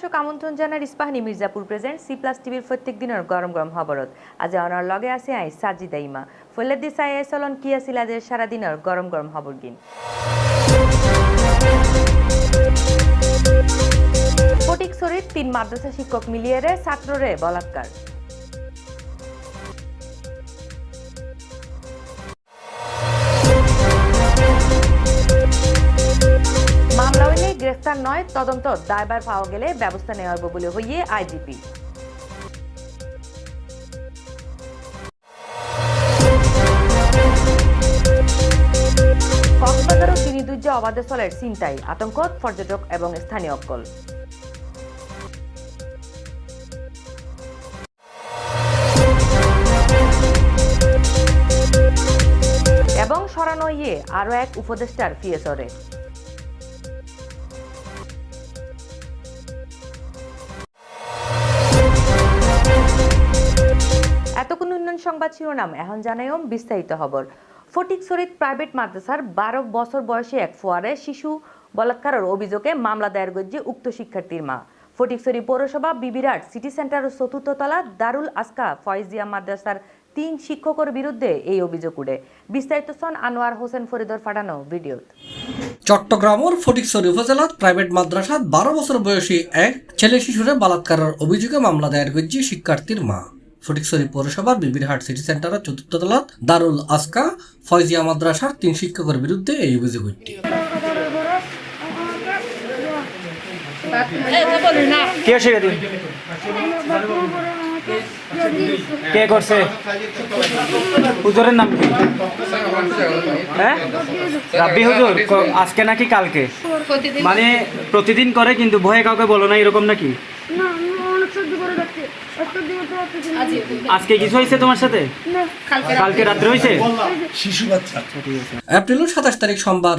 দর্শক আমন্ত্রণ জানার Ispahani Mirzapur present C plus টিভির প্রত্যেক দিনের গরম গরম খবরত। আজ অনার লগে আছে আই সাজিদা ইমা। ফৈলাদি সাই চলন কি আছিল আজের সারাদিনের গরম গরম খবর গিন ফটিকছড়ির তিন মাদ্রাসা শিক্ষক মিলিয়ে ছাত্ররে বলাৎকার হইলে গ্রেফতার নয়, তদন্ত দায়বার পাওয়া গেলে ব্যবস্থা নেওয়া হবে বলে হইয়ে আইজিপি। সিনিদুর্য অবাধে চিন্তায় আতঙ্ক, পর্যটক এবং স্থানীয় এবং সরানো ইয়ে আরও এক উপদেষ্টার পিএসরে এতক্ষণ সংবাদ শিরোনাম। এখন জানাইম বিস্তারিত খবর। ফটিকছড়িত প্রাইভেট মাদ্রাসার বারো বছর বয়সী এক ফোয়ারে শিশু বলাৎকারের অভিযোগে মামলা দায়ের করছে উক্ত শিক্ষার্থীর মা। ফটিকছড়ি পৌরসভা, বিবিরাট সিটি সেন্টার ও চতুর্থ তলা দারুল আসকা ফয়েজিয়া মাদ্রাসার তিন শিক্ষকের বিরুদ্ধে এই অভিযোগ উঠে। বিস্তারিত সন আনোয়ার হোসেন ফরিদর ফাটানো ভিডিওত। চট্টগ্রামের ফটিকছড়ি উপজেলাত প্রাইভেট মাদ্রাসাত বারো বছর বয়সী এক ছেলে শিশুরে বলাৎকারের অভিযোগে মামলা দায়ের করছে শিক্ষার্থীর মা। ফটিকছড়ি পৌরসভার বিবিরহাট সিটি সেন্টারের চতুর্থ তলাত দারুল আসকা ফয়জিয়া মাদ্রাসার তিন শিক্ষকের বিরুদ্ধে এই অভিযোগ উঠছে। কে শিখে কে করছে? হুজুরের নাম কি? হ্যাঁ? রাব্বি হুজুর আজকে নাকি কালকে? মানে প্রতিদিন করে কিন্তু ভয়ে কাউকে বলো না এরকম নাকি? আজকে সাতাশ তারিখ সোমবার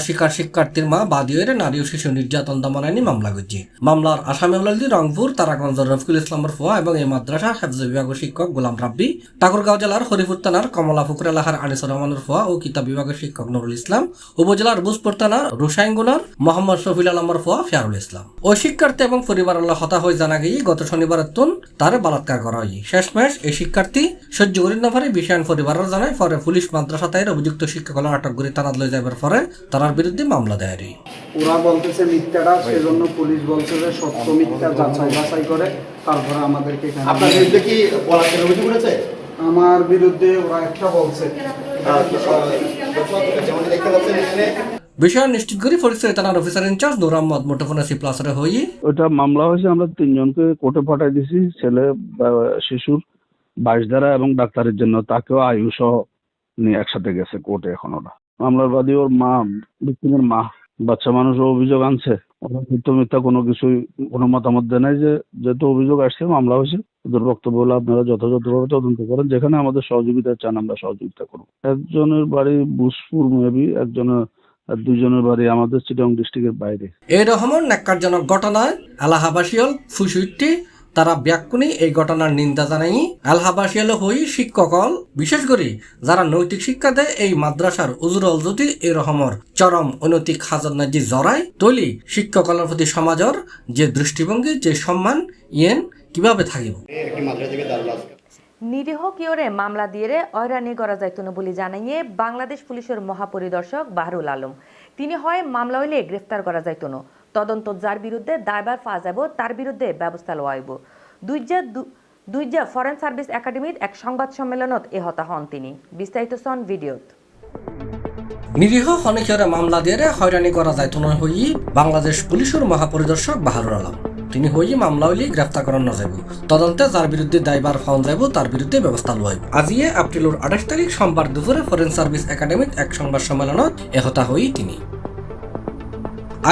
শিকার মা নারী ও শিশু নির্যাতন রংপুর ফোয়া এবং এই মাদ্রাসার হেফজ বিভাগের শিক্ষক গোলাম রাব্বি। ঠাকুরগাঁও জেলার হরিপুর থানার কমলাপুকুর এলাকার আনিসুর রহমানের ফোয়া ও কিতাব বিভাগের শিক্ষক নুরুল ইসলাম। উপজেলার বুসপুর থানার মোহাম্মদ শফিল আলমের ফোয়া ফিয়ারুল ইসলাম। ওই শিক্ষার্থী এবং পরিবার আল্লাহ হতা হয়ে জানা গিয়ে গত শনিবারের তুন তার বলাৎকার করা হয় শেষমেশ এই শিক্ষার্থী সহ্য করি না পারে বিষয়ান পরিবারের জানায় পরে পুলিশ মাদ্রাসা তাইর অভিযুক্ত শিক্ষকরা আটক করে থানাত লয়ে যাবার পরে তার বিরুদ্ধে মামলা দায়ের হয়। ওরা বলতেছে মিথ্যাটা সেজন্য পুলিশ বলছে যে সত্য মিথ্যা যাচাই বাছাই করে তারপরে আমাদেরকে এখানে আপনার বিরুদ্ধে কি বলাৎকার অভিযোগ উঠেছে আমার বিরুদ্ধে ওরা একটা বলছে দেখতে পাচ্ছেন এখানে বিষয় নিশ্চিত করে ফরিদপুর থানার অফিসার ইনচার্জ মুঠোফোন সি হই ওটা মামলা হয়েছে, আমরা তিনজনকে কোর্টে পাঠাই দিছি, ছেলে শিশুর বাইশ ধারা এবং ডাক্তারের জন্য। তাকেও নিয়ে একসাথে গেছে কোর্টে এখন ওরা। মামলার বাদী ওর মা ভিক্টিমের মা। বাচ্চা মানুষ অভিযোগ আনছে। ওরা সত্য মিথ্যা কোনো কিছুই, কোনো মতামত দেয় নাই যে, যেহেতু অভিযোগ আসছে, মামলা হয়েছে। ওদের বক্তব্য হলো আপনারা যথাযথভাবে তদন্ত করেন, যেখানে আমাদের সহযোগিতা চান, আমরা সহযোগিতা করব। একজনের বাড়ি বুসপুর মেবি, একজনের আর দুজনের বাড়ি আমাদের চিটং ডিস্ট্রিক্টের বাইরে। এই রকমের ন্যাক্কারজনক ঘটনায় এলাহাবাসীল ফুসুইটি তারা ব্যাকুনি এই ঘটনার নিন্দা জানাই এলাহাবাসীল হই শিক্ষকল বিশেষ করে যারা নৈতিক শিক্ষা দেয় এই মাদ্রাসার উজরল যদি এই রকমের চরম অনৈতিক হাজর নাজি জড়ায় তৈলি শিক্ষকলের প্রতি সমাজের যে দৃষ্টিভঙ্গি যে সম্মান ইয়েন কীভাবে থাকিব? একটি মাদ্রাসা থেকে দারুল আসকা নিরীহ কিয়রে মামলা দিয়ে হয়রানি করা যাইত না বলে জানাইয়ে বাংলাদেশ পুলিশের মহাপরিদর্শক বাহরুল আলম। তিনি হয় মামলা হইলে গ্রেফতার করা যাইত না তদন্ত যার বিরুদ্ধে দায়বার পাওয়া যাব তার বিরুদ্ধে ব্যবস্থা লওয়া হইব। দুইজা দুইজা ফরেন সার্ভিস একাডেমির এক সংবাদ সম্মেলনত এ হতা হন তিনি। বিস্তারিত সন ভিডিওত। নিরীহ অনেকের মামলা দিয়ে হয়রানি করা যাইত নয় হই বাংলাদেশ পুলিশের মহাপরিদর্শক বাহারুল আলম। তিনি হয়ে মামলা হইলে গ্রেফতার করানো যাব তদন্তে যার বিরুদ্ধে দায়বার ফাউন যাব তার বিরুদ্ধে ব্যবস্থা লওয়া হইব। আজিয়ে এপ্রিলের আঠাশ তারিখ সোমবার দুপুরে ফরেন সার্ভিস একাডেমিক এক সংবাদ সম্মেলনত এহতা হই তিনি।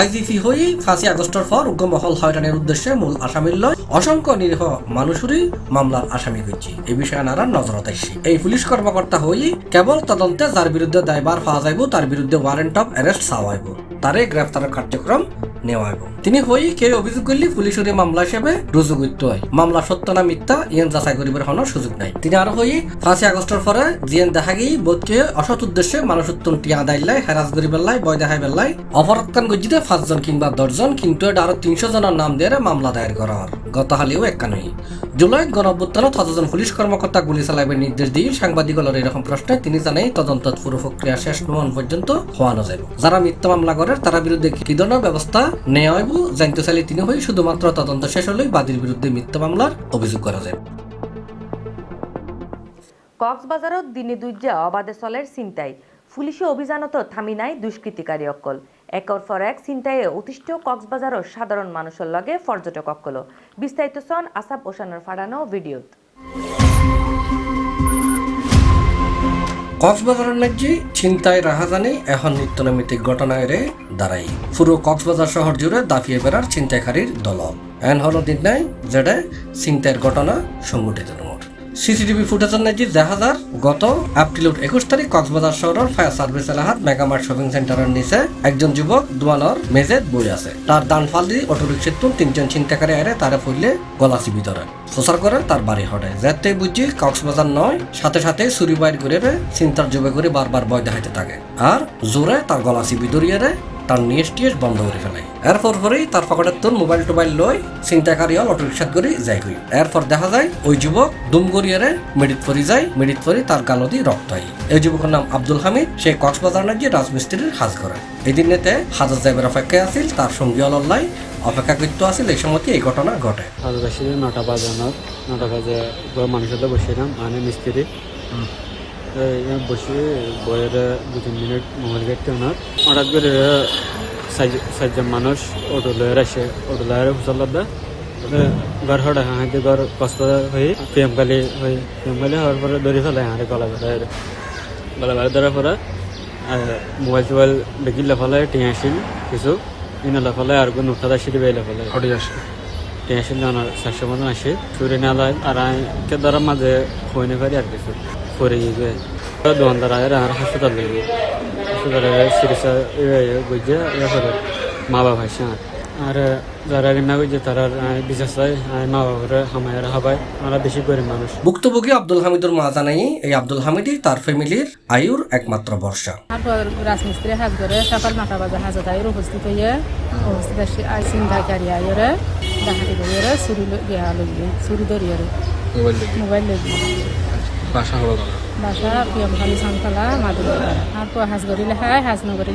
আইজিপি হই ফাঁসি আগস্টের পর উগ্রমহল হয়রানির উদ্দেশ্যে মূল আসামির লয় অসংখ্য নিরীহ মানুষেরই মামলার আসামি হয়েছে। এই বিষয়ে নারা নজরত আসছে এই পুলিশ কর্মকর্তা হই কেবল তদন্তে যার বিরুদ্ধে দায়বার পাওয়া যাইব, তার বিরুদ্ধে ওয়ারেন্ট অফ অ্যারেস্ট চাওয়া হইব। তারে গ্রেফতারের কার্যক্রম নেওয়া হইব। তিনি হই কে অভিযোগ করলে পুলিশের মামলা হিসেবে রুজু করতে হয়। মামলা সত্য না মিথ্যা ইয়েন যাচাই করিবার হওয়ার সুযোগ নাই। তিনি আরও হই ফাঁসি আগস্টের পরে জিয়েন দেখা গিয়ে বোধকে অসৎ উদ্দেশ্যে মানুষ উত্তমটি আদাইল্লাই হেরাস করি বেল্লাই বয় দেখাই বেল্লাই অপরাধকান গজ্জিতে পাঁচজন কিংবা দশজন, কিন্তু এটা আরও তিনশো জনের নাম দিয়ে মামলা দায়ের করা হয়। গত হালিও একখানই জুলাই গণঅভ্যুত্থানত ছজন পুলিশ কর্মকর্তা গুলি চালাইবার নির্দেশ দিয়ে সাংবাদিকদের এরকম প্রশ্নে তিনি জানাই তদন্ত পুরো প্রক্রিয়া শেষ নহন পর্যন্ত হওয়ানো যাবে যারা মিথ্যা মামলা করে, তারা বিরুদ্ধে কি ধরনের ব্যবস্থা নেওয়া হইব, জানতে চাইলে তিনি হই শুধুমাত্র তদন্ত শেষ হলেই বাদীর বিরুদ্ধে মিথ্যা মামলার অভিযোগ করা যায়। কক্সবাজারত দিনে দুইজা অবাধে চলের চিন্তাই পুলিশে অভিযানত থামি নাই দুষ্কৃতিকারী অকল। একর পর এক চিন্তায়ে অতিষ্ঠ কক্সবাজারের সাধারণ মানুষের লগে পর্যটক অকল বিস্তারিত সন আসাব ওসানের ফাড়ানো ভিডিওত। কক্সবাজারের নাকি ছিনতাই রাহাজানি এখন নিত্যনৈমিত্তিক ঘটনায় রে দাঁড়াই। পুরো কক্সবাজার শহর জুড়ে দাফিয়ে বেড়ার ছিনতাইকারীর দল এন হল দিন নাই যেটা ছিনতাইয়ের ঘটনা সংঘটিত। সিসিটিভি ফুটেজের নাকি দেখা যার গত এপ্রিল একুশ তারিখ কক্সবাজার শহরের ফায়ার সার্ভিস এলাহাত মেগামার্ট শপিং সেন্টারের নিচে একজন যুবক দুয়ানোর মেজেত বই আছে। তার ডান ফাল দিয়ে অটো রিক্সার তুন তিনজন ছিনতাইকারী আরে তারে ফুললে গলাচি ভিতরে প্রচার করে তার বাড়ি হটে। যেতে বুঝি কক্সবাজার নয়, সাথে সাথে চুরি বাইর করে রে চিন্তার জবে করে বারবার বয় দেখাইতে থাকে। আর জোরে তার গলা চিবি ধরিয়ে রে তার নিয়েস টিয়েস বন্ধ করে ফেলে। এরপর পরেই তার পকেটের তোর মোবাইল টোবাইল লই চিন্তাকারী হল অটো রিক্সাত করে যাই হই এরপর দেখা যায় ওই যুবক দুম গড়িয়ে রে মেডিট পরি যায় মেডিট পরি তার গালদি রক্ত হয়। এই যুবকের নাম আব্দুল হামিদ সে কক্সবাজার নাকি রাজমিস্ত্রির হাজ করে। এই দিনেতে হাজার যাইবের অপেক্ষায় আছিল তার সঙ্গী অলল্লাই অপেক্ষা করতে আসিল এই সময় এই ঘটনা ঘটে। আদিবাসী নটা বাজানোর নটা বাজে মানুষের সাথে বসিলাম মানে মিস্ত্রি। বসে বইয়ের দু তিন মিনিট মোবাইল দেখতে ওনার। হঠাৎ করে চারজন মানুষ অটো লয়ের আসে অটো লয়ের হুসল্লাদ ঘর হঠাৎ হাঁতে ঘর কষ্ট হয়ে প্রিয়মকালী হয়ে প্রিয়মকালী হওয়ার পরে ধরে ফেলে হাঁড়ে গলা বেড়ে গলা বেড়ে ধরার পরে মোবাইল টোবাইল বেগিলে ফেলে টিয়া আসিল কিছু। ইনালা ফেলে আর কোনো খাদা সিঁড়ি বেলে ফেলে। টেনশন জানার চারশো মতন আসে। চুরি না লয় আর কে ধরা মাঝে হইনে পারি আর কিছু। পরে গিয়ে দোকানদার আয় আর হাসপাতাল লেগে হাসপাতালে সিরিয়াস বুঝছে ইয়ে করে। মা বাবা আসে আর আর যারা না বুঝছে তারা বিশ্বাস চাই মা বাবার হামায় হাবায়। আমরা বেশি গরিব মানুষ। ভুক্তভোগী আব্দুল হামিদুর মা জানাই এই আব্দুল হামিদই তার ফ্যামিলির আয়ুর একমাত্র ভরসা। রাজমিস্ত্রি হাজ করে সকাল নটা বাজে হাজত আইর উপস্থিত হইয়ে উপস্থিত আসি আই চিন্তাকারী আইরে ডাকাতি করিয়ে চুরি গিয়া লইয়ে চুরি ধরিয়ে মোবাইল লইয়ে। বাসা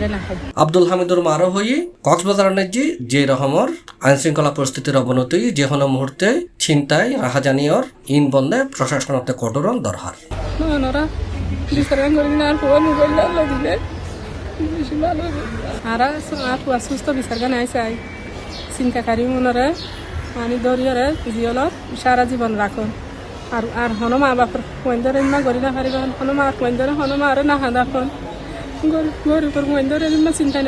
না আব্দুল হামিদুর মারো হই কক্সবাজার নাজি যে রকমর আইন শৃঙ্খলা পরিস্থিতির অবনতি যে কোনো মুহূর্তে ছিনতাই রাহাজানিয়র ইন বন্ধে প্রশাসনতে আর সুস্থ বিচার আইসাই চিন্তাকারী মনরে পানি ধরিয়ারে জিয়লত সারা জীবন রাখুন আর আর হনো মা বাপর গরিলা পারিব হনো মা মহেন্দ্রে হনো মা আর না গরিবর মহেন্দ্রে ইমা চিন্তা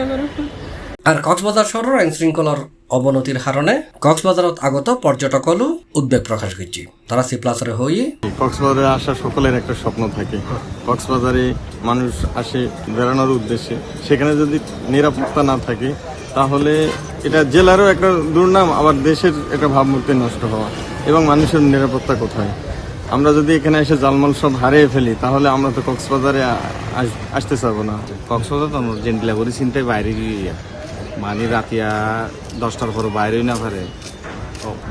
আর কক্সবাজার শহরের আইন শৃঙ্খলার অবনতির কারণে কক্সবাজারত আগত পর্যটকলও উদ্বেগ প্রকাশ করছে। তারা সি প্লাসরে হই কক্সবাজারে আসা সকলের একটা স্বপ্ন থাকে। কক্সবাজারে মানুষ আসে বেড়ানোর উদ্দেশ্যে। সেখানে যদি নিরাপত্তা না থাকে তাহলে এটা জেলারও একটা দুর্নাম আবার দেশের একটা ভাবমূর্তি নষ্ট হওয়া। এবং মানুষের নিরাপত্তা কোথায়? আমরা যদি এখানে এসে জালমাল সব হারিয়ে ফেলি তাহলে আমরা তো কক্সবাজারে আস- আসতে চাবো না। কক্সবাজার তো জেন্টিলা করে চিন্তায় বাইরে গিয়ে মানে রাতিয়া দশটার পর বাইরেই না পারে।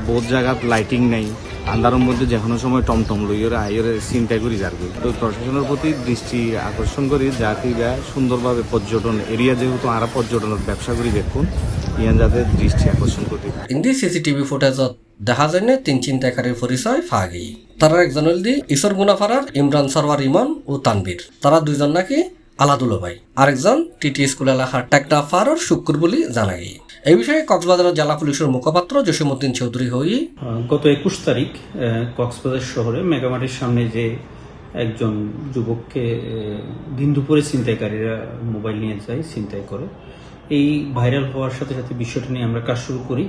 বহুত জায়গাত লাইটিং নাই। আন্ধারের মধ্যে যে কোনো সময় টমটম লইয়রে আইয়রে চিন্তাই করি যার তো প্রশাসনের প্রতি দৃষ্টি আকর্ষণ করি যাতে বা সুন্দরভাবে পর্যটন এরিয়া যেহেতু আরা পর্যটনের ব্যবসা করি দেখুন ইয়ান যাদের দৃষ্টি আকর্ষণ করতে ইন্দি সিসিটিভি ফুটেজত দেখা যায় তিন চিন্তাকারীর পরিচয় ফা গেই তারা একজন হল দি ঈশ্বর গুনাফারার ইমরান সরওয়ার ইমন ও তানবীর তারা দুইজন নাকি আলাদুলো ভাই আরেকজন টিটি স্কুল এলাকার টেকনাফার শুক্র বলে জানা গেই এই বিষয়ে কক্সবাজার জেলা পুলিশের মুখপাত্র জসিমুদ্দিন চৌধুরী হই গত একুশ তারিখ কক্সবাজার শহরে মেগামার্টের সামনে যে একজন যুবককে দিন দুপুরে ছিনতাইকারীরা মোবাইল নিয়ে যায় ছিনতাই করে এই ভাইরাল হওয়ার সাথে সাথে বিষয়টা নিয়ে আমরা কাজ শুরু করি।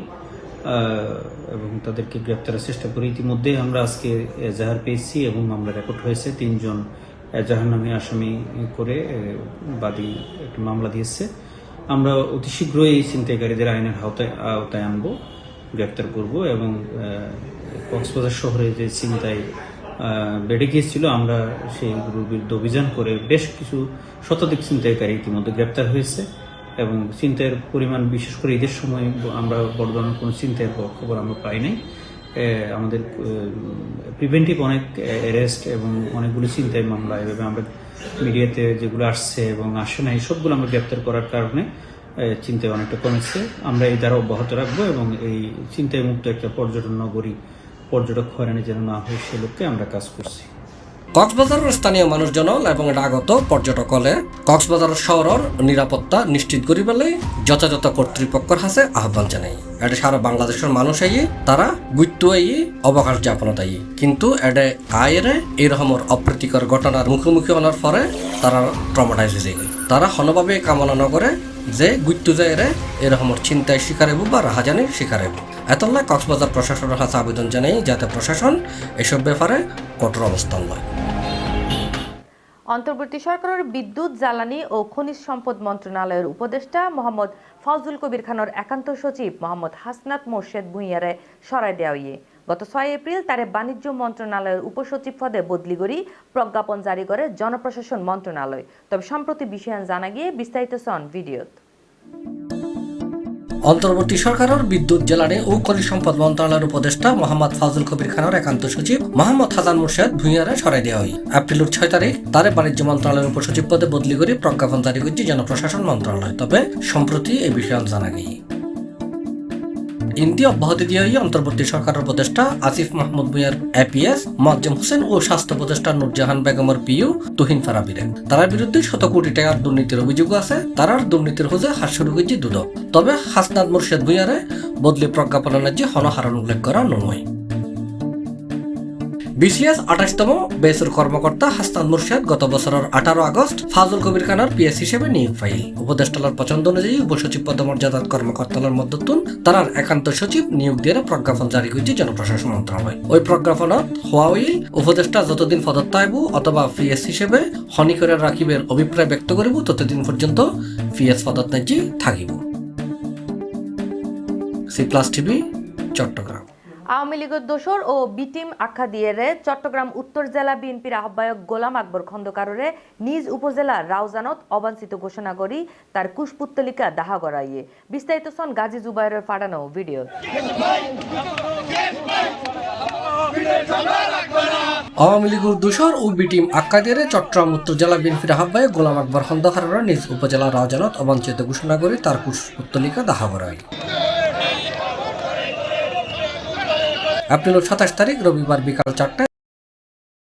এবং তাদেরকে গ্রেপ্তারের চেষ্টা করি ইতিমধ্যে আমরা আজকে এজাহার পেয়েছি এবং মামলা রেকর্ড হয়েছে তিনজন এজাহার নামে আসামি করে বাদী একটি মামলা দিয়েছে। আমরা অতি শীঘ্রই এই ছিনতাইকারীদের আইনের আওতায় আওতায় আনব, গ্রেপ্তার করব এবং কক্সবাজার শহরে যে ছিনতাই বেড়ে গিয়েছিল, আমরা সেইগুলোর বিরুদ্ধে অভিযান করে বেশ কিছু শতাধিক ছিনতাইকারী ইতিমধ্যে গ্রেপ্তার হয়েছে। এবং চিন্তায়ের পরিমাণ, বিশেষ করে ঈদের সময় আমরা বড় ধরনের কোনো চিন্তায়ের খবর আমরা পাই নাই। আমাদের প্রিভেন্টিভ অনেক অ্যারেস্ট এবং অনেকগুলো চিন্তায় মামলা, এভাবে আমরা মিডিয়াতে যেগুলো আসছে এবং আসে না সবগুলো আমরা গ্রেপ্তার করার কারণে চিন্তায় অনেকটা কমেছে। আমরা এই দ্বারা অব্যাহত রাখব এবং এই চিন্তায় মুক্ত একটা পর্যটন নগরী পর্যটক হয়রানি যেন না হয়, সে লক্ষ্যে আমরা কাজ করছি। কক্সবাজারের স্থানীয় মানুষজন এবং আগত পর্যটক হলে কক্সবাজার শহরের নিরাপত্তা নিশ্চিত করিবেলে যথাযথ কর্তৃপক্ষের হাতে আহ্বান জানাই। এটা সারা বাংলাদেশের মানুষ আইয়ে তারা গুরুত্ব আইয়ে অবকাশ যাপনত আইয়ে কিন্তু এটা আয়েরে এরকমের অপ্রীতিকর ঘটনার মুখোমুখি হওয়ার পরে তারা ট্রমাটাইজ হয়ে যায়। তারা হনভাবে কামনা নকরে যে গুরুত্ব যায় এরকমের চিন্তায় শিকার হইব বা রাহাজানির শিকার হইব। এতলা কক্সবাজার প্রশাসনের হাতে আবেদন জানাই যাতে প্রশাসন এসব ব্যাপারে কঠোর অবস্থান নয় অন্তর্বর্তী সরকারের বিদ্যুৎ, জ্বালানি ও খনিজ সম্পদ মন্ত্রণালয়ের উপদেষ্টা মোহাম্মদ ফজলুল কবির খানের একান্ত সচিব মোহাম্মদ হাসনাত মোর্শেদ ভুঁইয়ারে সরাই দেওয়া ইয়ে গত ছয় এপ্রিল তারে বাণিজ্য মন্ত্রণালয়ের উপসচিব পদে বদলি করি প্রজ্ঞাপন জারি করে জনপ্রশাসন মন্ত্রণালয়। তবে সম্প্রতি বিষয়ান জানা গিয়ে বিস্তারিত সন ভিডিওত। অন্তর্বর্তী সরকারের বিদ্যুৎ জেলারে ও খনিজ সম্পদ মন্ত্রণালয়ের উপদেষ্টা মোহাম্মদ ফাজুল কবির খানের একান্ত সচিব মোহাম্মদ হাজান মুর্শেদ ভুঁইয়ারে সরাই দেওয়া হয়। এপ্রিলের ছয় তারিখ তারে বাণিজ্য মন্ত্রণালয়ের উপসচিব পদে বদলি করে প্রজ্ঞাপন জারি করছে জনপ্রশাসন মন্ত্রণালয়। তবে সম্প্রতি এই বিষয়ে জানা গিয়ে ইন্দি অব্যাহতি দিয়ে অন্তর্বর্তী সরকারের উপদেষ্টা আসিফ মাহমুদ ভুঁইয়ার এপিএস মজ্জম হোসেন ও স্বাস্থ্য উপদেষ্টা নুরজাহান বেগমের পিউ তুহিন ফারাবিরে তার বিরুদ্ধে শত কোটি টাকার দুর্নীতির অভিযোগ আছে তারার দুর্নীতির হোজে হাত শুরু হয়েছে দুদক। তবে হাসনাদ মুর্শেদ ভুঁইয়ারে বদলি প্রজ্ঞাপনের যে হনহারণ উল্লেখ করা নয়। বিসিএস আঠাশতম বেসুর কর্মকর্তা হাসনাদ মুর্শেদ গত বছরের আঠারো আগস্ট ফাজুল কবির খানের পিএস হিসেবে নিয়োগ ফাইল উপদেষ্টালার পছন্দ অনুযায়ী উপসচিব পদমর্যাদাত কর্মকর্তার মধ্যতুন তারার একান্ত সচিব নিয়োগ দিয়ে প্রজ্ঞাপন জারি করছে জনপ্রশাসন মন্ত্রণালয়। ওই প্রজ্ঞাপনত হওয়াই উপদেষ্টা যতদিন পদত্ব আইব অথবা পিএস হিসেবে হনি করে রাখিবের অভিপ্রায় ব্যক্ত করিব, ততদিন পর্যন্ত পিএস পদত নাজি থাকিব। C plus TV, Chattogram. Awami লীগের দোসর ও বিটিম আখ্যা দিয়ে চট্টগ্রাম উত্তর জেলা বিএনপির আহ্বায়ক গোলাম আকবর খন্দকাররে নিজ উপজেলা রাউজানত অবাঞ্ছিত ঘোষণা করি, তার কুশপুত্তলিকা দাহা করাইয়ে। বিস্তারিত সন গাজী জুবাইরের পাঠানো ভিডিও। আওয়ামী লীগের দোসর ও বিটিম আক্কাদের চট্টগ্রাম উত্তর জেলা বিএনপির আহ্বায়ক গোলাম আকবর খন্দকাররা নিজ উপজেলা রাউজানত অবাঞ্ছিত ঘোষণা করে, তার কুশপুত্তলিকা দাহা করায় এপ্রিল সাতাশ তারিখ, রবিবার বিকাল চারটায়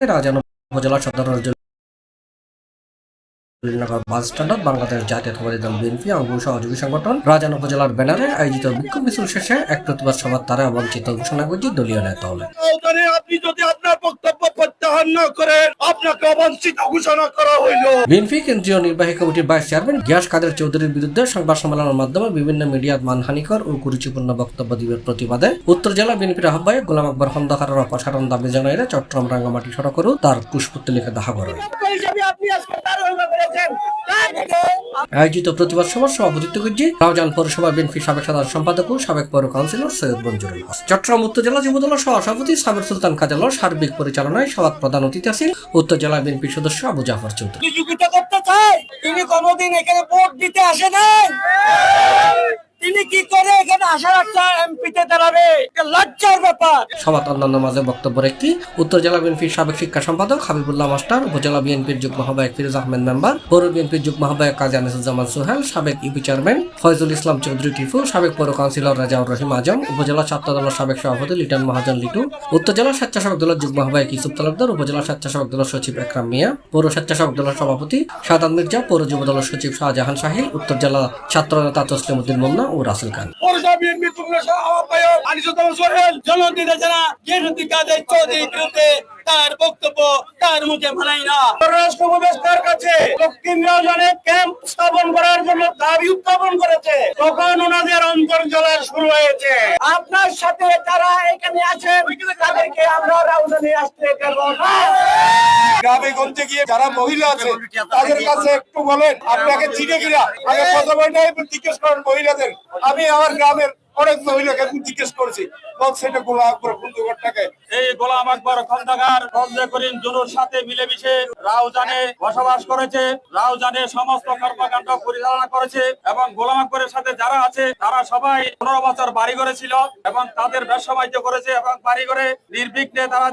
রাজান উপজেলা সদর বাস স্ট্যান্ডার্ড বাংলাদেশ জাতীয়তাবাদী দল বিএনপি অঙ্গ সহযোগী সংগঠন রাজান উপজেলার ব্যানারে আয়োজিত বিক্ষোভ মিছিল শেষে এক প্রতিবাদ সভার তারা অবঞ্চিত ঘোষণা করছে দলীয় নেতা হলে আপনি যদি আপনার বক্তব্য প্রত্যাহার না করেন আপনাকে অবাঞ্ছিত ঘোষণা করা হইল। বিএনপি কেন্দ্রীয় নির্বাহী কমিটির ভাইস চেয়ারম্যান গিয়াস কাদের চৌধুরীর বিরুদ্ধে সংবাদ সম্মেলনের মাধ্যমে বিভিন্ন মিডিয়ার মানহানিকর ও কুরুচিপূর্ণ বক্তব্য দিবের প্রতিবাদে উত্তর জেলা বিএনপির আহ্বায়ক গোলাম আকবর খন্দকারের অপসারণ দাবি জানাইলে চট্টগ্রাম রাঙ্গামাটি সড়কেরও তার পুষ্পত্তলিকা দাহা করে। আয়োজিত প্রতিবাদ সভার সভাপতিত্ব করছে রাউজান পৌরসভা বিএনপি সাবেক সাধারণ সম্পাদক ও সাবেক পৌর কাউন্সিলর সৈয়দ মঞ্জুরুল হক। চট্টগ্রাম উত্তর জেলা যুবদলের সহসভাপতি সাবের সুলতান কাজালর সার্বিক পরিচালনায় সভার প্রধান অতিথি আছেন উত্তর জেলা বিএনপি সদস্য আবু জাফর চৌধুরী। করতে চাই? তিনি কোনোদিন এখানে ভোট দিতে আসে নাই। তিনি কি করে এখানে আসার একটা এমপিতে দাঁড়াবে? লজ্জার ব্যাপার। সভাত অন্যান্য মাঝে বক্তব্য একটি উত্তর জেলা বিএনপির সাবেক শিক্ষা সম্পাদক হাবিবুল্লাহ মাস্টার, উপজেলা বিএনপির যুগ্ম আহ্বায়ক ফিরোজ আহমেদ মেম্বার, পৌর বিএনপির যুগ্ম আহ্বায়ক কাজী আনিসুজ্জামান সোহেল, সাবেক ইউপি চেয়ারম্যান ফয়জুল ইসলাম চৌধুরী টিফু সাবেক পৌর কাউন্সিলর রাজাউর রহিম আজম, উপজেলা ছাত্র দলের সাবেক সভাপতি লিটন মহাজন লিটু, উত্তর জেলা স্বেচ্ছাসেবক দলের যুগ্ম আহ্বায়ক ইসুফ তালুকদার, উপজেলা স্বেচ্ছাসেবক দলের সচিব একরাম মিয়া, পৌর স্বেচ্ছাসেবক দলের সভাপতি সাদাত মির্জা, পৌর যুব দলের সচিব শাহজাহান শাহিল, উত্তর জেলা ছাত্র নেতা তসলিম উদ্দিন ও রাসেল খান। তার বক্তব্য, তার মুখে মানাই না। পররাষ্ট্র উপদেষ্টার কাছে দক্ষিণ রাজধানে ক্যাম্প স্থাপন করার জন্য দাবি উত্থাপন করেছে। তখন ওনাদের অন্তর জ্বলা শুরু হয়েছে। আপনার সাথে যারা এখানে আছেন, তাদেরকে আমরা রাজধানী আসতে দেব না। গ্রামে গিয়ে যারা মহিলা আছে, তাদের কাছে একটু বলেন, আপনাকে চিনে কিনা? আগে কথা বলে জিজ্ঞেস করেন মহিলাদের। আমি আমার গ্রামের অনেক জিজ্ঞেস এই গোলাম আকবর করিম জুনুর সাথে মিলেমিশে রাউজানে বসবাস করেছে। রাউজানে সমস্ত কর্মকাণ্ড পরিচালনা করেছে এবং গোলাম আকবরের সাথে যারা আছে, তারা সবাই পনেরো বছর বাড়ি ঘরে ছিল এবং তাদের ব্যবসা বাণিজ্য করেছে এবং বাড়ি ঘরে নির্বিঘ্নে তারা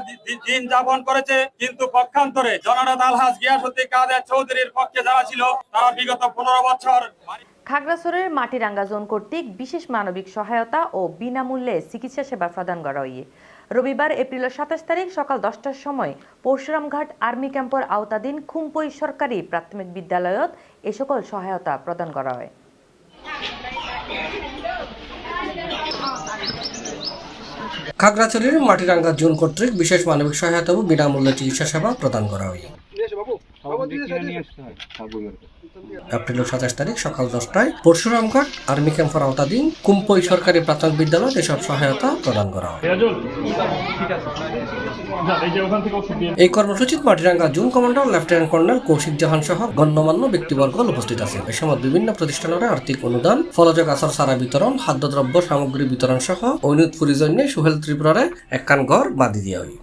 দিন যাপন করেছে। কিন্তু পক্ষান্তরে জননাথ আলহাজ গিয়াসুদ্দিন কাদের চৌধুরীর পক্ষে যারা ছিল, তারা বিগত পনেরো বছর খাগড়াছড়ির মাটিরাঙ্গা জোন কর্তৃক বিশেষ মানবিক সহায়তা ও বিনামূল্যে চিকিৎসা সেবা প্রদান করা হয়। রবিবার এপ্রিলের সাতাশ তারিখ সকাল দশটার সময় পরশুরামঘাট আর্মি ক্যাম্পের আওতাধীন খুমপই সরকারি প্রাথমিক বিদ্যালয়ত এ সকল সহায়তা প্রদান করা হয়। খাগড়াছড়ির মাটিরাঙ্গা জোন কর্তৃক বিশেষ মানবিক সহায়তা ও বিনামূল্যে চিকিৎসা সেবা প্রদান করা হয়। এপ্রিল সাতাশ তারিখ সকাল দশটায় পরশুরামঘাট আর্মি ক্যাম্পের আওতাধীন কুম্পই সরকারি প্রাথমিক বিদ্যালয় এসব সহায়তা প্রদান করা হয়। এই কর্মসূচিত Matiranga zone commander lieutenant colonel Koushik Jahan সহ গণ্যমান্য ব্যক্তিবর্গ উপস্থিত আছে। এ সময় বিভিন্ন প্রতিষ্ঠানের আর্থিক অনুদান ফলযোগ আচার সারা বিতরণ খাদ্যদ্রব্য সামগ্রী বিতরণ সহ ঐনুত পরিজন্যে সুহেল ত্রিপুরারে একখান ঘর বাদি দিয়া হয়।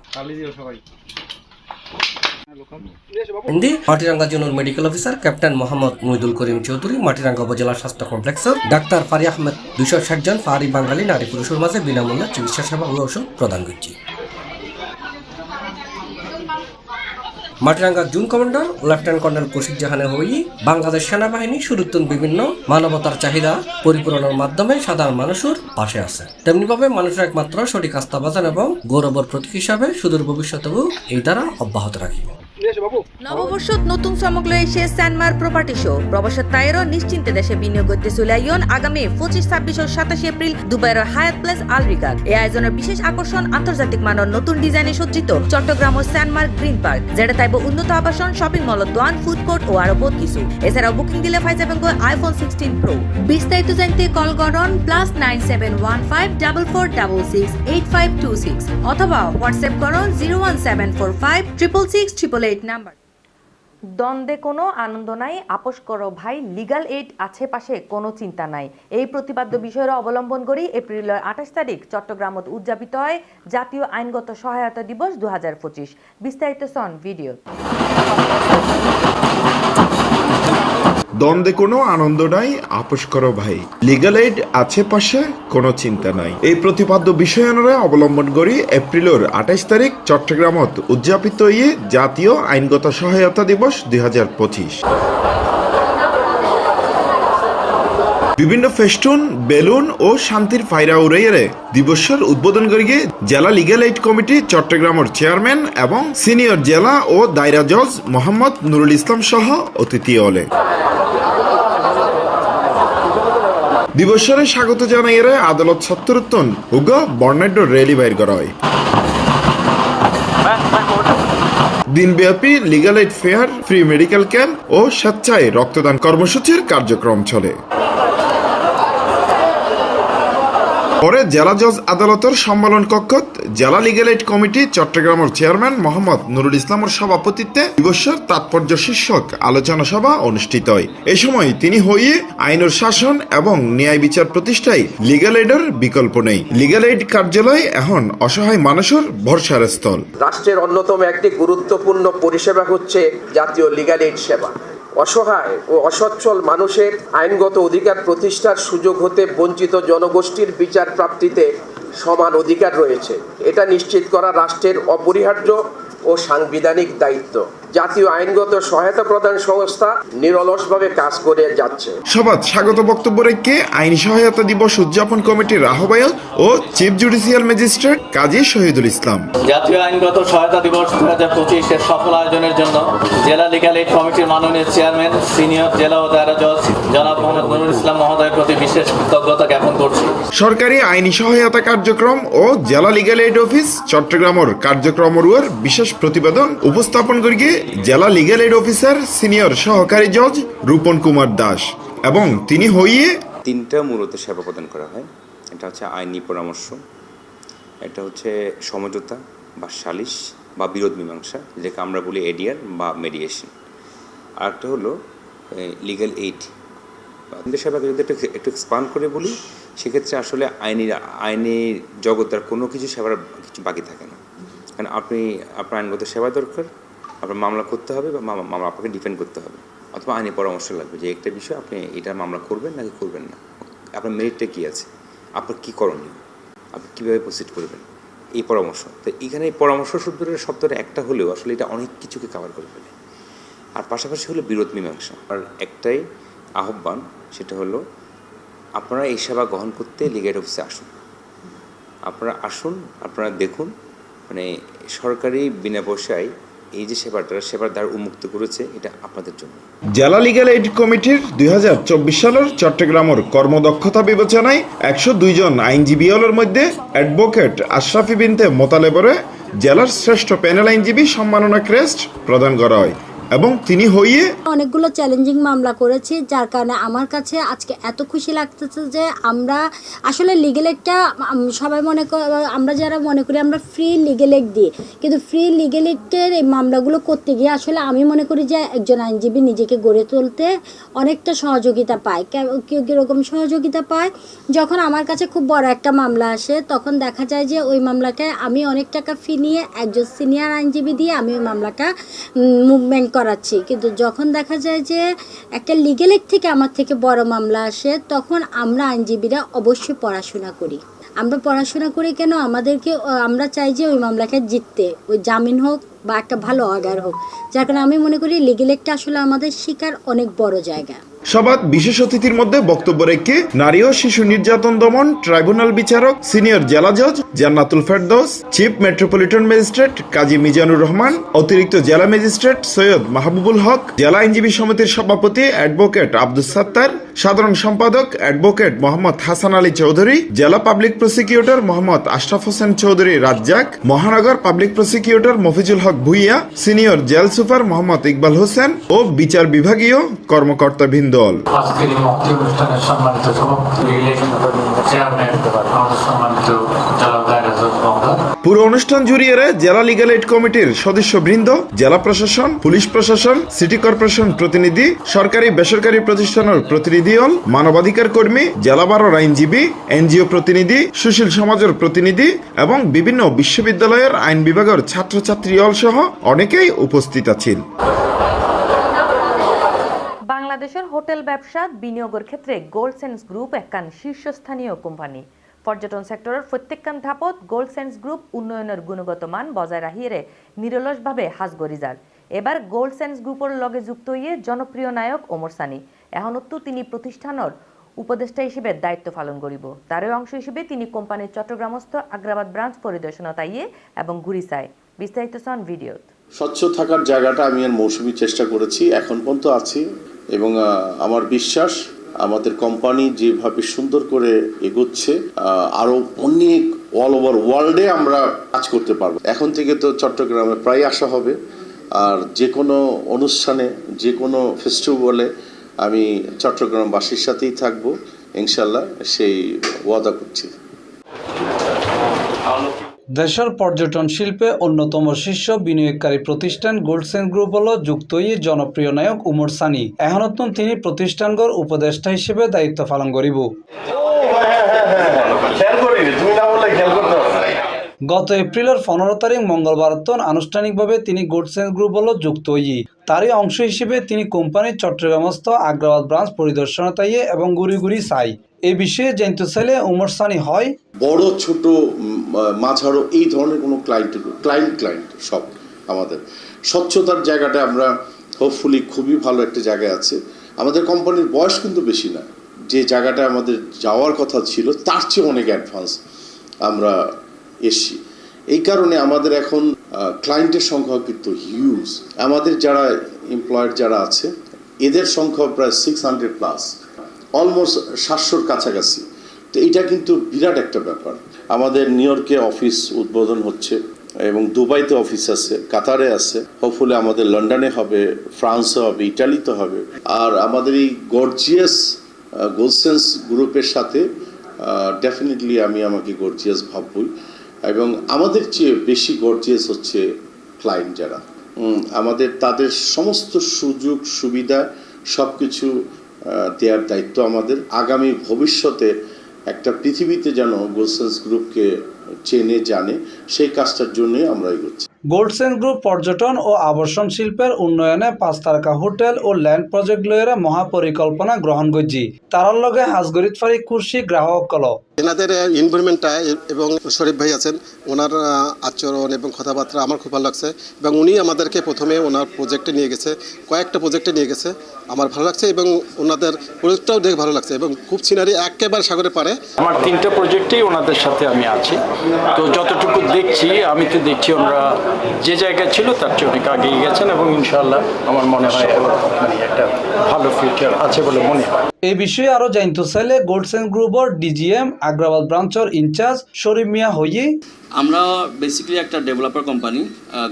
মাটিরাঙ্গা জোনের medical officer captain Mohammad Mohidul Karim Chowdhury, Matiranga উপজেলা স্বাস্থ্য কমপ্লেক্সের ডাক্তার ফারি আহমেদ, দুইশো ষাট জন ফারি বাঙালি নারী পুরুষের মাঝে বিনামূল্যে চিকিৎসা সেবা ও ওষুধ প্রদান করছি। Matiranga zone commander, lieutenant colonel Koushik জাহানের হই, বাংলাদেশ সেনাবাহিনী সুরুত্তন বিভিন্ন মানবতার চাহিদা পরিপূরণের মাধ্যমে সাধারণ মানুষের পাশে আছে। তেমনিভাবে মানুষের একমাত্র সঠিক আস্থা বাজান এবং গৌরবর প্রতীক হিসাবে সুদূর ভবিষ্যতেও এই দ্বারা অব্যাহত রাখিব নববর্ষত নতুন চমক লয়ে এসে স্যানমার প্রপার্টি শো প্রবাসত তাইরও নিশ্চিন্তে দেশে বিনিয়োগ করতে চলে আইন আগামী পঁচিশ ছাব্বিশ ও সাতাশে এপ্রিল দুবাইয়ের হায়াত প্লেস আলরিগার এই আয়োজনের বিশেষ আকর্ষণ আন্তর্জাতিক মানের নতুন ডিজাইনে সজ্জিত। চট্টগ্রাম ও স্যানমার্ক গ্রিন পার্ক যেটা তাইব উন্নত আবাসন শপিং মল দোয়ান ফুড কোর্ট ও আরও বহুত কিছু। এছাড়াও বুকিং দিলে ফাই যাবেন আইফোন সিক্সটিন প্রো বিস্তারিত জানতে কল করুন plus nine seven one five double four double six eight five two six অথবা হোয়াটসঅ্যাপ করুন zero one seven four five triple six triple eight number দ্বন্দ্বে কোনো আনন্দ নাই, আপোষ করো ভাই লিগাল এইড আছে পাশে কোনো চিন্তা নাই। এই প্রতিপাদ্য বিষয়ের অবলম্বন করি এপ্রিলের আঠাশ তারিখ চট্টগ্রামত উদযাপিত হয় জাতীয় আইনগত সহায়তা দিবস দু হাজার পঁচিশ। বিস্তারিত সন ভিডিও দ্বন্দ্বে কোনো আনন্দ নাই, আপোষ করো ভাই। লিগাল এইড আছে পাশে, কোনো চিন্তা নাই। এই প্রতিপাদ্য বিষয়ানরা অবলম্বন করি এপ্রিলের আঠাইশ তারিখ চট্টগ্রামত উদযাপিত ইয়ে জাতীয় আইনগত সহায়তা দিবস দুই হাজার পঁচিশ। বিভিন্ন ফেস্টুন, বেলুন ও শান্তির ফাইরা উড়াইয়ারে দিবসের উদ্বোধন করিয়ে জেলা লিগ্যাল এইড কমিটি, চট্টগ্রামের চেয়ারম্যান এবং সিনিয়র জেলা ও দায়রা জজ মোহাম্মদ নুরুল ইসলাম সহ অতিথি হলে। দিবসরে স্বাগত জানাইয়ারে আদালত সত্তরোত্তন উগ বর্ণাঢ্য র্যালি বাইর করা হয়। দিনব্যাপী legal aid fair, free medical camp ও স্বেচ্ছায় রক্তদান কর্মসূচির কার্যক্রম চলে। পরে জেলা জজ আদালতের সম্মেলন কক্ষত জেলা লিগেল এইড কমিটি চট্টগ্রামের চেয়ারম্যান মোহাম্মদ নুরুল ইসলামের সভাপতিত্বে দিবসের তাৎপর্য শীর্ষক আলোচনা সভা অনুষ্ঠিত হয়। এ সময় তিনি হইয়ে আইনের শাসন এবং ন্যায় বিচার প্রতিষ্ঠায় লিগ্যাল এইডের বিকল্প নেই। লিগ্যাল এইড কার্যালয় এখন অসহায় মানুষের ভরসার স্থল। রাষ্ট্রের অন্যতম একটি গুরুত্বপূর্ণ পরিষেবা হচ্ছে জাতীয় লিগাল এইড সেবা। অসহায় ও অসচ্ছল মানুষের আইনগত অধিকার প্রতিষ্ঠার সুযোগ হতে বঞ্চিত জনগোষ্ঠীর বিচার প্রাপ্তিতে সমান অধিকার রয়েছে। এটা নিশ্চিত করা রাষ্ট্রের অপরিহার্য ও সাংবিধানিক দায়িত্ব। জাতীয় আইনগত সহায়তা প্রদান সংস্থা নিরলসভাবে কাজ করে যাচ্ছে। সভাত স্বাগত বক্তব্য রেখে আইনি সহায়তা দিবস উদযাপন কমিটির আহ্বায়ক ও chief judicial magistrate Kazi Shahidul Islam. জাতীয় আইনগত সহায়তা দিবস দু হাজার পঁচিশের সফল আয়োজনের জন্য জেলা লিগাল এইড কমিটির মাননীয় চেয়ারম্যান সিনিয়র জেলা ও দায়রা জজ জনাব মোহাম্মদ নুরুল ইসলাম মহোদয়ের প্রতি বিশেষ কৃতজ্ঞতা জ্ঞাপন করছি। সরকারি আইনি সহায়তা কার্যক্রম ও জেলা লিগাল এইড অফিস চট্টগ্রামের কার্যক্রমর বিশেষ প্রতিবেদন উপস্থাপন করিয়ে জেলা লিগ্যাল এইড অফিসার সিনিয়র সহকারী জজ রূপন কুমার দাস এবং তিনি হইয়ে তিনটা মূলত সেবা প্রদান করা হয়। এটা হচ্ছে আইনি পরামর্শ, এটা হচ্ছে সমঝোতা বা সালিশ বা বিরোধ মীমাংসা, যেটাকে আমরা বলি এডিয়ার বা মেডিয়েশন আরেকটা হলো লিগ্যাল এইড সেবাকে যদি একটু একটু এক্সপান্ড করে বলি, সেক্ষেত্রে আসলে আইনি আইনি জগতের কোনো কিছু সেবার কিছু বাকি থাকে না। কারণ আপনি, আপনার আইনগত সেবা দরকার আপনার মামলা করতে হবে বা মামলা আপনাকে ডিফেন্ড করতে হবে। অথবা আইনি পরামর্শ লাগবে যে একটা বিষয় আপনি এটা মামলা করবেন নাকি করবেন না। আপনার মেরিটটা কী আছে? আপনার কী করণীয়? আপনি কীভাবে প্রসিড করবেন? এই পরামর্শ। তো এখানে পরামর্শ শব্দটা শব্দটা একটা হলেও আসলে এটা অনেক কিছুকে কাভার করে ফেলে। আর পাশাপাশি হলো বিরোধ মীমাংসা। আর একটাই আহ্বান, সেটা হলো আপনারা এই সেবা গ্রহণ করতে লিগেট অফিসে আসুন। আপনারা আসুন, আপনারা দেখুন মানে সরকারি বিনা পয়সায় এই যে সেবাটা সেবার দ্বার উন্মুক্ত করেছে, এটা আপনাদের জন্য। জেলা লিগ্যাল এইড কমিটির দুই হাজার চব্বিশ সালের চট্টগ্রামের কর্মদক্ষতা বিবেচনায় একশো দুইজন আইনজীবীদের মধ্যে অ্যাডভোকেট আশরাফি বিনতে মোতালেবরে জেলার শ্রেষ্ঠ প্যানেল আইনজীবী সম্মাননা ক্রেস্ট প্রদান করা হয়। এবং তিনি হইয়ে অনেকগুলো চ্যালেঞ্জিং মামলা করেছি, যার কারণে আমার কাছে আজকে এত খুশি লাগতেছে যে আমরা আসলে লিগেল একটা সবাই মনে আমরা যারা মনে করি আমরা ফ্রি লিগেল এড দিই। কিন্তু ফ্রি লিগেল এডের এই মামলাগুলো করতে গিয়ে আসলে আমি মনে করি যে একজন আইনজীবী নিজেকে গড়ে তুলতে অনেকটা সহযোগিতা পায়। কেউ কীরকম সহযোগিতা পায়? যখন আমার কাছে খুব বড় একটা মামলা আসে, তখন দেখা যায় যে ওই মামলাটায় আমি অনেক টাকা ফি নিয়ে একজন সিনিয়র আইনজীবী দিয়ে আমি ওই মামলাটা মুভমেন্ট করাচ্ছি। কিন্তু যখন দেখা যায় যে একটা লিগেলের থেকে আমার থেকে বড় মামলা আসে, তখন আমরা আইনজীবীরা অবশ্যই পড়াশোনা করি। আমরা পড়াশোনা করি কেন? আমাদেরকে আমরা চাই যে ওই মামলাকে জিততে। ওই জামিন হোক বা একটা ভালো অর্ডার হোক। যার কারণে আমি মনে করি লিগেলেরটা আসলে আমাদের শিকার অনেক বড় জায়গা। সভাত বিশেষ অতিথির মধ্যে বক্তব্য রেখে নারী ও শিশু নির্যাতন দমন ট্রাইব্যুনাল বিচারক, সিনিয়র জেলা জজ, Jannatul Ferdous, chief metropolitan magistrate Kazi Mizanur Rahman, অতিরিক্ত জেলা ম্যাজিস্ট্রেট সৈয়দ মাহবুবুল হক, জেলা আইনজীবী সমিতির সভাপতি অ্যাডভোকেট আব্দুল সাত্তার, সাধারণ সম্পাদক অ্যাডভোকেট মোহাম্মদ হাসান আলী চৌধুরী, জেলা পাবলিক প্রসিকিউটর মোহাম্মদ আশরাফ হোসেন চৌধুরী রাজ্জাক, মহানগর public prosecutor Mofizul Haque Bhuiyan, senior jail super Mohammad Iqbal Hossain ও বিচার বিভাগীয় কর্মকর্তা দল। আজকের এই মহতি অনুষ্ঠানের সম্মানিত পুরো। অনুষ্ঠান জুড়িয়ে জেলা লিগ্যাল এইড কমিটির সদস্য বৃন্দ জেলা প্রশাসন পুলিশ প্রশাসন সিটি কর্পোরেশন প্রতিনিধি সরকারি বেসরকারি প্রতিষ্ঠানের প্রতিনিধি হল মানবাধিকার কর্মী জেলা বারোর আইনজীবী এনজিও প্রতিনিধি সুশীল সমাজের প্রতিনিধি এবং বিভিন্ন বিশ্ববিদ্যালয়ের আইন বিভাগের ছাত্রছাত্রী সহ অনেকেই উপস্থিত আছেন। বাংলাদেশের হোটেল ব্যবসা, বিনিয়োগের ক্ষেত্রে গোল্ড সেন্স গ্রুপ একখান শীর্ষস্থানীয় কোম্পানি। পর্যটন সেক্টরের প্রত্যেকখান ধাপত গোল্ড সেন্স গ্রুপ উন্নয়নের গুণগত মান বজায় রাখিয়ে নিরলসভাবে হাজ গরিজার এবার গোল্ড সেন্স গ্রুপের লগে যুক্ত হয়ে জনপ্রিয় নায়ক ওমর সানি। এখনতো তিনি প্রতিষ্ঠানের উপদেষ্টা হিসেবে দায়িত্ব পালন করিব। তারই অংশ হিসেবে তিনি কোম্পানির চট্টগ্রামস্থ আগ্রাবাদ ব্রাঞ্চ পরিদর্শনা তাইয়ে এবং ঘুরিসায় বিস্তারিত সন ভিডিওত। স্বচ্ছ থাকার জায়গাটা আমি আর মৌসুমি চেষ্টা করেছি এখন পর্যন্ত আছি এবং আমার বিশ্বাস আমাদের কোম্পানি যেভাবে সুন্দর করে এগোচ্ছে আহ, আরও অনেক অল ওভার ওয়ার্ল্ডে আমরা কাজ করতে পারব। এখন থেকে তো চট্টগ্রামে প্রায় আসা হবে। আর যে কোনো অনুষ্ঠানে যে কোনো ফেস্টিভ্যালে আমি চট্টগ্রামবাসীর সাথেই থাকব ইনশাল্লাহ সেই ওয়াদা করছি। দেশের পর্যটন শিল্পে অন্যতম শীর্ষ বিনিয়োগকারী প্রতিষ্ঠান গোল্ডসেন গ্রুপ হল যুক্তই জনপ্রিয় নায়ক উমর সানি। এখনতন তিনি প্রতিষ্ঠানগর উপদেষ্টা হিসেবে দায়িত্ব পালন করিব। গত এপ্রিলের পনেরো তারিখ মঙ্গলবার আনুষ্ঠানিকভাবে তিনি গোডসেন গ্রুপ হল যুক্ত হই তারই অংশ হিসেবে তিনি কোম্পানির চট্টগ্রামস্থ আগ্রাবাদ ব্রাঞ্চ পরিদর্শনা তাইয়ে এবং গুড়ি গুড়ি চাই এ বিষয়ে জানতে চাইলে উমর সানি হয়। বড়, ছোট মাঝারো, এই ধরনের কোনো ক্লায়েন্ট ক্লায়েন্ট ক্লায়েন্ট সব আমাদের। স্বচ্ছতার জায়গাটা আমরা হোপফুলি খুবই ভালো একটা জায়গায় আছে। আমাদের কোম্পানির বয়স কিন্তু বেশি না। যে জায়গাটা আমাদের যাওয়ার কথা ছিল, তার চেয়ে অনেক অ্যাডভান্স আমরা এসছি। এই কারণে আমাদের এখন ক্লায়েন্টের সংখ্যা কিন্তু হিউজ আমাদের যারা এমপ্লয়েড যারা আছে, এদের সংখ্যা প্রায় সিক্স হান্ড্রেড প্লাস অলমোস্ট সাতশোর কাছাকাছি। তো এটা কিন্তু বিরাট একটা ব্যাপার। আমাদের নিউ ইয়র্কে অফিস উদ্বোধন হচ্ছে এবং দুবাইতে অফিস আছে, কাতারে আছে। হোপফুলি আমাদের লন্ডনে হবে ফ্রান্সে হবে ইটালিতে হবে। আর আমাদের এই গর্জিয়াস গোলসেন্স গ্রুপের সাথে ডেফিনেটলি আমি আমাকে গর্জিয়াস ভাববই। এবং আমাদের চেয়ে বেশি গর্জিয়াস হচ্ছে ক্লায়েন্ট যারা। আমাদের তাদের সমস্ত সুযোগ, সুবিধা সব কিছু দেওয়ার দায়িত্ব আমাদের। আগামী ভবিষ্যতে একটা পৃথিবীতে যেন গোলসেন্স গ্রুপকে চেনে জানে সেই কাজটার জন্যই আমরা এগোচ্ছি। গোল্ডসেন গ্রুপ পর্যটন ও আবাসন শিল্পের উন্নয়নে পাঁচ তারকা হোটেল ও ল্যান্ড প্রজেক্ট লয়ের মহাপরিকল্পনা গ্রহণ করছি। তারার লগে হাজগরিত ফারি কুর্সি গ্রাহক কল। এনাদের এনভায়রনমেন্টটা এবং শরীফ ভাই আছেন ওনার আচরণ এবং কথাবার্তা আমার খুব ভালো লাগছে এবং উনি আমাদেরকে প্রথমে ওনার প্রজেক্টে নিয়ে গেছে কয়েকটা প্রজেক্টে নিয়ে গেছে আমার ভালো লাগছে এবং ওনাদের প্রজেক্টটাও দেখে ভালো লাগছে এবং খুব সিনারি একেবারে সাগরে পারে আমার তিনটা প্রজেক্টেই ওনাদের সাথে আমি আছি। তো যতটুকু দেখছি আমি তো দেখছি আমরা যে জায়গায় ছিল তার চেয়ে অনেক আগিয়ে গেছেন এবং ইনশাল্লাহ আমার মনে হয় একটা ভালো ফিউচার আছে বলে মনে হয়। এই বিষয়ে আরও জানতে চাইলে গোল্ডসেন গ্রুপর ডিজিএম আগ্রাবাদ ব্রাঞ্চর ইনচার্জ শরীফ মিয়া হইয়ে আমরা বেসিক্যালি একটা ডেভেলপার কোম্পানি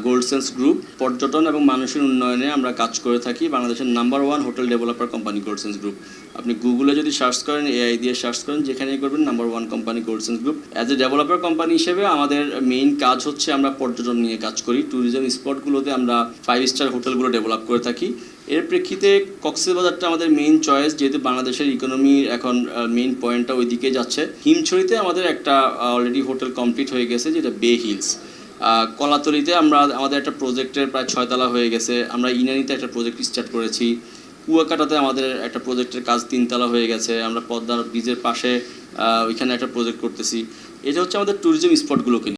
গোল্ডসেন্স গ্রুপ পর্যটন এবং মানুষের উন্নয়নে আমরা কাজ করে থাকি। বাংলাদেশের number one hotel developer company Gold Sense Group আপনি গুগলে যদি সার্চ করেন এআই দিয়ে সার্চ করেন, যেখানেই করবেন number one company Gold Sense Group as a developer company হিসেবে আমাদের মেইন কাজ হচ্ছে আমরা পর্যটন নিয়ে কাজ করি। ট্যুরিজম স্পটগুলোতে আমরা ফাইভ স্টার হোটেলগুলো ডেভেলপ করে থাকি। এর প্রেক্ষিতে কক্সবাজারটা আমাদের মেইন চয়েস যেহেতু বাংলাদেশের ইকোনমির এখন মেইন পয়েন্টটা ওই দিকে যাচ্ছে। হিমছড়িতে আমাদের একটা অলরেডি হোটেল কমপ্লিট হয়ে গেছে, যেটা বে হিলস কলাতলিতে আমরা, আমাদের একটা প্রজেক্টের প্রায় ছয়তলা হয়ে গেছে। আমরা ইনানিতে একটা প্রজেক্ট স্টার্ট করেছি। কুয়াকাটাতে আমাদের একটা প্রজেক্টের কাজ তিনতলা হয়ে গেছে। আমরা পদ্মার ব্রিজের পাশে ওইখানে একটা প্রজেক্ট করতেছি। এটা হচ্ছে আমাদের ট্যুরিজম স্পটগুলোকে